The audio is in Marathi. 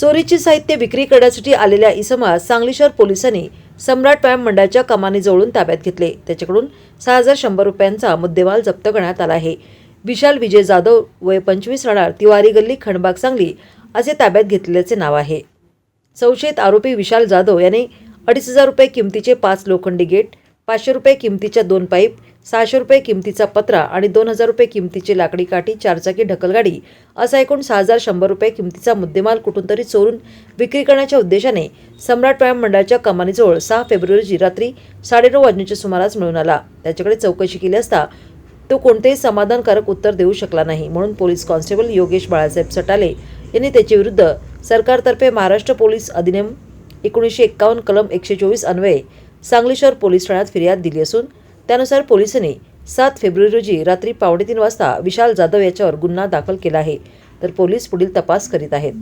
चोरीची साहित्य विक्री करण्यासाठी आलेल्या इसमास सांगली शहर पोलिसांनी सम्राट व्यायाम मंडळाच्या कमानी जवळून ताब्यात घेतले. त्याच्याकडून सहा हजार शंभर रुपयांचा मुद्देमाल जप्त करण्यात आला आहे. विशाल विजय जाधव वय पंचवीस राहणार तिवारी गल्ली खंडबाग सांगली असे ताब्यात घेतल्याचे नाव आहे. संशयित आरोपी विशाल जाधव याने अडीच हजार रुपये किमतीचे पाच लोखंडी गेट पाचशे रुपये किमतीच्या दोन पाईप सहाशे रुपये किमतीचा पत्रा आणि दोन हजार रुपये किमतीची लाकडी काठी चारचाकी ढकलगाडी असा एकूण सहा हजार शंभर रुपये किमतीचा मुद्देमाल कुठून तरी चोरून विक्री करण्याच्या उद्देशाने सम्राट व्यायाम मंडळाच्या कमानीजवळ सहा फेब्रुवारीची रात्री साडेनऊ वाजण्याच्या सुमारास मिळून आला. त्याच्याकडे चौकशी केली असता तो कोणतेही समाधानकारक उत्तर देऊ शकला नाही. म्हणून पोलीस कॉन्स्टेबल योगेश बाळासाहेब सटाले यांनी त्याच्याविरुद्ध सरकारतर्फे महाराष्ट्र पोलीस अधिनियम एकोणीसशे एक्कावन्न कलम एकशे चोवीस अन्वये सांगली शहर पोलीस ठाण्यात फिर्याद दिली असून त्यानुसार पोलिसांनी सात फेब्रुवारी रोजी रात्री पावणेतीन वाजता विशाल जाधव याच्यावर गुन्हा दाखल केला आहे. तर पोलीस पुढील तपास करीत आहेत.